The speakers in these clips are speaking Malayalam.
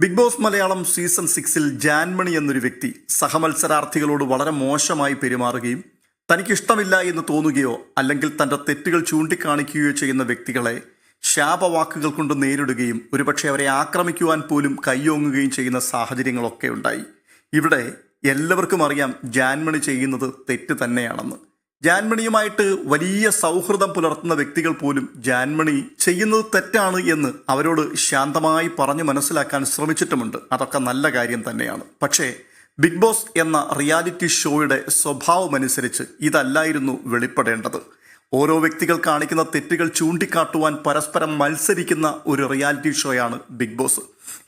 ബിഗ് ബോസ് മലയാളം സീസൺ സിക്സിൽ ജാൻമണി എന്നൊരു വ്യക്തി സഹമത്സരാർത്ഥികളോട് വളരെ മോശമായി പെരുമാറുകയും തനിക്കിഷ്ടമില്ല എന്ന് തോന്നുകയോ അല്ലെങ്കിൽ തന്റെ തെറ്റുകൾ ചൂണ്ടിക്കാണിക്കുകയോ ചെയ്യുന്ന വ്യക്തികളെ ശാപവാക്കുകൾ കൊണ്ട് നേരിടുകയും ഒരുപക്ഷെ അവരെ ആക്രമിക്കുവാൻ പോലും കൈയോങ്ങുകയും ചെയ്യുന്ന സാഹചര്യങ്ങളൊക്കെ ഉണ്ടായി. ഇവിടെ എല്ലാവർക്കും അറിയാം ജാൻമണി ചെയ്യുന്നത് തെറ്റ് തന്നെയാണെന്ന്. ജാൻമണിയുമായിട്ട് വലിയ സൗഹൃദം പുലർത്തുന്ന വ്യക്തികൾ പോലും ജാൻമണി ചെയ്യുന്നത് തെറ്റാണ് എന്ന് അവരോട് ശാന്തമായി പറഞ്ഞു മനസ്സിലാക്കാൻ ശ്രമിച്ചിട്ടുമുണ്ട്. അതൊക്കെ നല്ല കാര്യം തന്നെയാണ്. പക്ഷേ ബിഗ് ബോസ് എന്ന റിയാലിറ്റി ഷോയുടെ സ്വഭാവമനുസരിച്ച് ഇതല്ലായിരുന്നു വെളിപ്പെടേണ്ടത്. ഓരോ വ്യക്തികൾ കാണിക്കുന്ന തെറ്റുകൾ ചൂണ്ടിക്കാട്ടുവാൻ പരസ്പരം മത്സരിക്കുന്ന ഒരു റിയാലിറ്റി ഷോയാണ് ബിഗ് ബോസ്.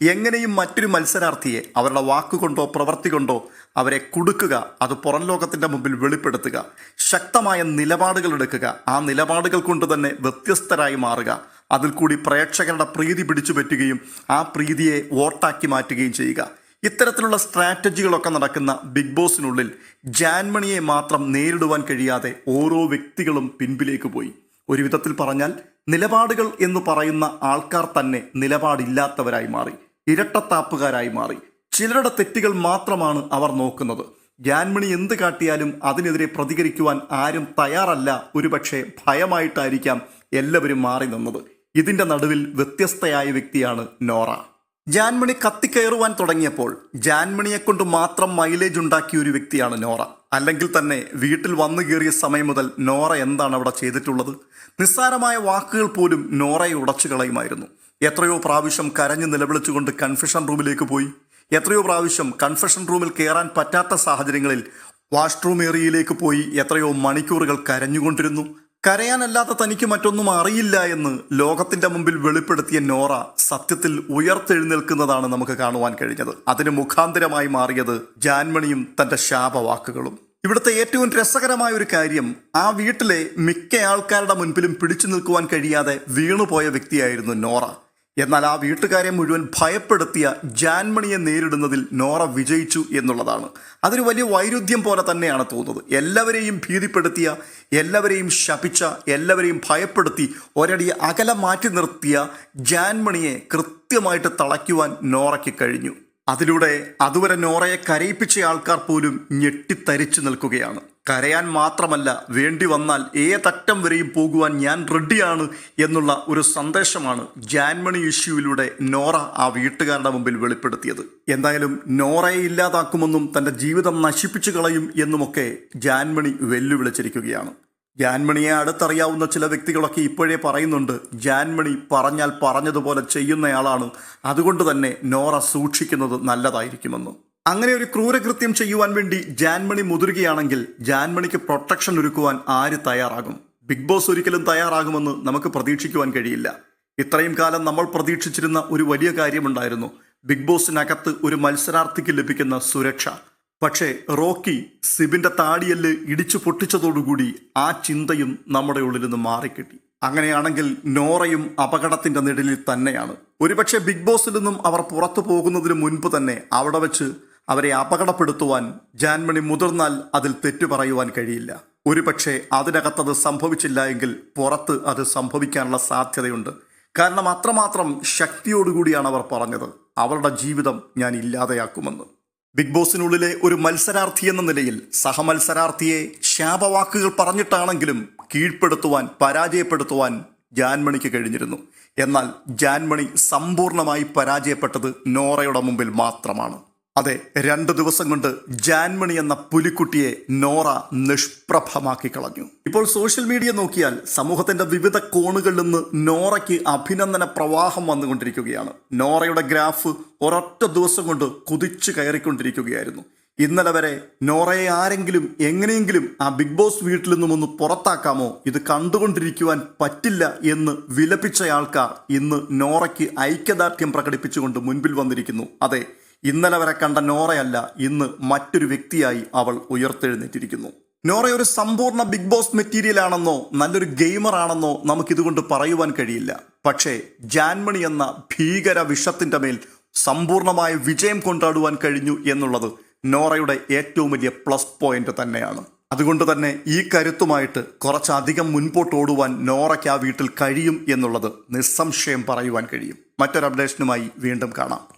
എങ്ങനെയും മറ്റൊരു മത്സരാർത്ഥിയെ അവരുടെ വാക്കുകൊണ്ടോ പ്രവൃത്തി കൊണ്ടോ അവരെ കുടുക്കുക അത് പുറം ലോകത്തിന്റെ മുമ്പിൽ വെളിപ്പെടുത്തുക ശക്തമായ നിലപാടുകൾ എടുക്കുക ആ നിലപാടുകൾ കൊണ്ട് തന്നെ വ്യത്യസ്തരായി മാറുക അതിൽ കൂടി പ്രേക്ഷകരുടെ പ്രീതി പിടിച്ചു പറ്റുകയും ആ പ്രീതിയെ വോട്ടാക്കി മാറ്റുകയും ചെയ്യുക. ഇത്തരത്തിലുള്ള സ്ട്രാറ്റജികളൊക്കെ നടക്കുന്ന ബിഗ് ബോസിനുള്ളിൽ ജാൻമണിയെ മാത്രം നേരിടുവാൻ കഴിയാതെ ഓരോ വ്യക്തികളും പിൻപിലേക്ക് പോയി. ഒരു വിധത്തിൽ പറഞ്ഞാൽ നിലപാടുകൾ എന്ന് പറയുന്ന ആൾക്കാർ തന്നെ നിലപാടില്ലാത്തവരായി മാറി ഇരട്ടത്താപ്പുകാരായി മാറി. ചിലരുടെ തെറ്റുകൾ മാത്രമാണ് അവർ നോക്കുന്നത്. ജാൻമണി എന്ത് കാട്ടിയാലും അതിനെതിരെ പ്രതികരിക്കുവാൻ ആരും തയ്യാറല്ല. ഒരുപക്ഷെ ഭയമായിട്ടായിരിക്കാം എല്ലാവരും മാറി നിന്നത്. ഇതിന്റെ നടുവിൽ വ്യത്യസ്തയായ വ്യക്തിയാണ് നോറ. ജാൻമണി കത്തിക്കയറുവാൻ തുടങ്ങിയപ്പോൾ ജാൻമണിയെ കൊണ്ട് മാത്രം മൈലേജ് ഉണ്ടാക്കിയ ഒരു വ്യക്തിയാണ് നോറ. അല്ലെങ്കിൽ തന്നെ വീട്ടിൽ വന്നു കയറിയ സമയം മുതൽ നോറ എന്താണ് അവിടെ ചെയ്തിട്ടുള്ളത്? നിസ്സാരമായ വാക്കുകൾ പോലും നോറയെ ഉടച്ചു കളയുമായിരുന്നു എത്രയോ പ്രാവശ്യം കരഞ്ഞു നിലവിളിച്ചുകൊണ്ട് കൺഫെഷൻ റൂമിലേക്ക് പോയി. എത്രയോ പ്രാവശ്യം കൺഫെഷൻ റൂമിൽ കയറാൻ പറ്റാത്ത സാഹചര്യങ്ങളിൽ വാഷ്റൂം ഏരിയയിലേക്ക് പോയി എത്രയോ മണിക്കൂറുകൾ കരഞ്ഞുകൊണ്ടിരുന്നു. കരയാനല്ലാതെ തനിക്ക് മറ്റൊന്നും അറിയില്ല എന്ന് ലോകത്തിന്റെ മുമ്പിൽ വെളിപ്പെടുത്തിയ നോറ സത്യത്തിൽ ഉയർത്തെഴുന്നേൽക്കുന്നതാണ് നമുക്ക് കാണുവാൻ കഴിഞ്ഞത്. അതിന് മുഖാന്തരമായി മാറിയത് ജാൻമണിയും തന്റെ ശാപവാക്കുകളും. ഇവിടുത്തെ ഏറ്റവും രസകരമായ ഒരു കാര്യം ആ വീട്ടിലെ മിക്ക ആൾക്കാരുടെ മുൻപിലും പിടിച്ചു നിൽക്കുവാൻ കഴിയാതെ വീണുപോയ വ്യക്തിയായിരുന്നു നോറ. എന്നാൽ ആ വീട്ടുകാരെ മുഴുവൻ ഭയപ്പെടുത്തിയ ജാൻമണിയെ നേരിടുന്നതിൽ നോറ വിജയിച്ചു എന്നുള്ളതാണ്. അതൊരു വലിയ വൈരുദ്ധ്യം പോലെ തന്നെയാണ് തോന്നുന്നത്. എല്ലാവരെയും ഭീതിപ്പെടുത്തിയ എല്ലാവരെയും ശപിച്ച എല്ലാവരെയും ഭയപ്പെടുത്തി ഒരടി അകല മാറ്റി നിർത്തിയ ജാൻമണിയെ കൃത്യമായിട്ട് തളയ്ക്കുവാൻ നോറയ്ക്ക് കഴിഞ്ഞു. അതിലൂടെ അതുവരെ നോറയെ കരയിപ്പിച്ച ആൾക്കാർ പോലും ഞെട്ടിത്തരിച്ചു നിൽക്കുകയാണ്. കരയാൻ മാത്രമല്ല വേണ്ടി വന്നാൽ ഏതറ്റം വരെയും പോകുവാൻ ഞാൻ റെഡിയാണ് എന്നുള്ള ഒരു സന്ദേശമാണ് ജാൻമണി ഇഷ്യൂവിലൂടെ നോറ ആ വീട്ടുകാരുടെ മുമ്പിൽ വെളിപ്പെടുത്തിയത്. എന്തായാലും നോറയെ ഇല്ലാതാക്കുമെന്നും തന്റെ ജീവിതം നശിപ്പിച്ചു കളയും എന്നുമൊക്കെ ജാൻമണി വെല്ലുവിളിച്ചിരിക്കുകയാണ്. ജാൻമണിയെ അടുത്തറിയാവുന്ന ചില വ്യക്തികളൊക്കെ ഇപ്പോഴേ പറയുന്നുണ്ട് ജാൻമണി പറഞ്ഞാൽ പറഞ്ഞതുപോലെ ചെയ്യുന്നയാളാണ്. അതുകൊണ്ട് തന്നെ നോറ സൂക്ഷിക്കുന്നത് നല്ലതായിരിക്കുമെന്ന്. അങ്ങനെ ഒരു ക്രൂരകൃത്യം ചെയ്യുവാൻ വേണ്ടി ജാൻമണി മുതിരുകയാണെങ്കിൽ ജാൻമണിക്ക് പ്രൊട്ടക്ഷൻ ഒരുക്കുവാൻ ആര് തയ്യാറാകും? ബിഗ് ബോസ് ഒരിക്കലും തയ്യാറാകുമെന്ന് നമുക്ക് പ്രതീക്ഷിക്കുവാൻ കഴിയില്ല. ഇത്രയും കാലം നമ്മൾ പ്രതീക്ഷിച്ചിരുന്ന ഒരു വലിയ കാര്യമുണ്ടായിരുന്നു. ബിഗ് ബോസിനകത്ത് ഒരു മത്സരാർത്ഥിക്ക് ലഭിക്കുന്ന സുരക്ഷ. പക്ഷേ റോക്കി സിബിന്റെ താടിയല്ല് ഇടിച്ചു പൊട്ടിച്ചതോടുകൂടി ആ ചിന്തയും നമ്മുടെ ഉള്ളിൽ നിന്ന് മാറിക്കിട്ടി. അങ്ങനെയാണെങ്കിൽ നോറയും അപകടത്തിന്റെ നിഴലിൽ തന്നെയാണ്. ഒരുപക്ഷെ ബിഗ് ബോസിൽ നിന്നും അവർ പുറത്തു പോകുന്നതിന് മുൻപ് തന്നെ അവിടെ വെച്ച് അവരെ അപകടപ്പെടുത്തുവാൻ ജാൻമണി മുതിർന്നാൽ അതിൽ തെറ്റു പറയുവാൻ കഴിയില്ല. ഒരുപക്ഷെ അതിനകത്തത് സംഭവിച്ചില്ല എങ്കിൽ പുറത്ത് അത് സംഭവിക്കാനുള്ള സാധ്യതയുണ്ട്. കാരണം അത്രമാത്രം ശക്തിയോടുകൂടിയാണ് അവർ പറഞ്ഞത്. അവരുടെ ജീവിതം ഞാൻ ഇല്ലാതെയാക്കുമെന്ന്. ബിഗ് ബോസിനുള്ളിലെ ഒരു മത്സരാർത്ഥി എന്ന നിലയിൽ സഹമത്സരാർത്ഥിയെ ശാപവാക്കുകൾ പറഞ്ഞിട്ടാണെങ്കിലും കീഴ്പ്പെടുത്തുവാൻ പരാജയപ്പെടുത്തുവാൻ ജാൻമണിക്ക് കഴിഞ്ഞിരുന്നു. എന്നാൽ ജാൻമണി സമ്പൂർണമായി പരാജയപ്പെട്ടത് നോറയുടെ മുമ്പിൽ മാത്രമാണ്. അതെ രണ്ട് ദിവസം കൊണ്ട് ജാൻമണി എന്ന പുലിക്കുട്ടിയെ നോറ നിഷ്പ്രഭമാക്കി കളഞ്ഞു. ഇപ്പോൾ സോഷ്യൽ മീഡിയ നോക്കിയാൽ സമൂഹത്തിന്റെ വിവിധ കോണുകളിൽ നിന്ന് നോറയ്ക്ക് അഭിനന്ദന പ്രവാഹം വന്നുകൊണ്ടിരിക്കുകയാണ്. നോറയുടെ ഗ്രാഫ് ഒരൊറ്റ ദിവസം കൊണ്ട് കുതിച്ചു കയറിക്കൊണ്ടിരിക്കുകയായിരുന്നു. ഇന്നലെ വരെ നോറയെ ആരെങ്കിലും എങ്ങനെയെങ്കിലും ആ ബിഗ് ബോസ് വീട്ടിൽ നിന്നും ഒന്ന് പുറത്താക്കാമോ? ഇത് കണ്ടുകൊണ്ടിരിക്കുവാൻ പറ്റില്ല എന്ന് വിലപിച്ച ആൾക്കാർ ഇന്ന് നോറയ്ക്ക് ഐക്യദാർഢ്യം പ്രകടിപ്പിച്ചുകൊണ്ട് മുൻപിൽ വന്നിരിക്കുന്നു. അതെ ഇന്നലെ വരെ കണ്ട നോറയല്ല ഇന്ന് മറ്റൊരു വ്യക്തിയായി അവൾ ഉയർത്തെഴുന്നേറ്റിരിക്കുന്നു. നോറ ഒരു സമ്പൂർണ ബിഗ് ബോസ് മെറ്റീരിയൽ ആണെന്നോ നല്ലൊരു ഗെയിമർ ആണെന്നോ നമുക്കിതുകൊണ്ട് പറയുവാൻ കഴിയില്ല. പക്ഷേ ജാൻമണി എന്ന ഭീകര വിഷത്തിന്റെ മേൽ സമ്പൂർണമായ വിജയം കൊണ്ടാടുവാൻ കഴിഞ്ഞു എന്നുള്ളത് നോറയുടെ ഏറ്റവും വലിയ പ്ലസ് പോയിന്റ് തന്നെയാണ്. അതുകൊണ്ട് തന്നെ ഈ കരുത്തുമായിട്ട് കുറച്ചധികം മുൻപോട്ട് ഓടുവാൻ നോറയ്ക്ക് ആ വീട്ടിൽ കഴിയും എന്നുള്ളത് നിസ്സംശയം പറയുവാൻ കഴിയും. മറ്റൊരു അപ്ഡേഷനുമായി വീണ്ടും കാണാം.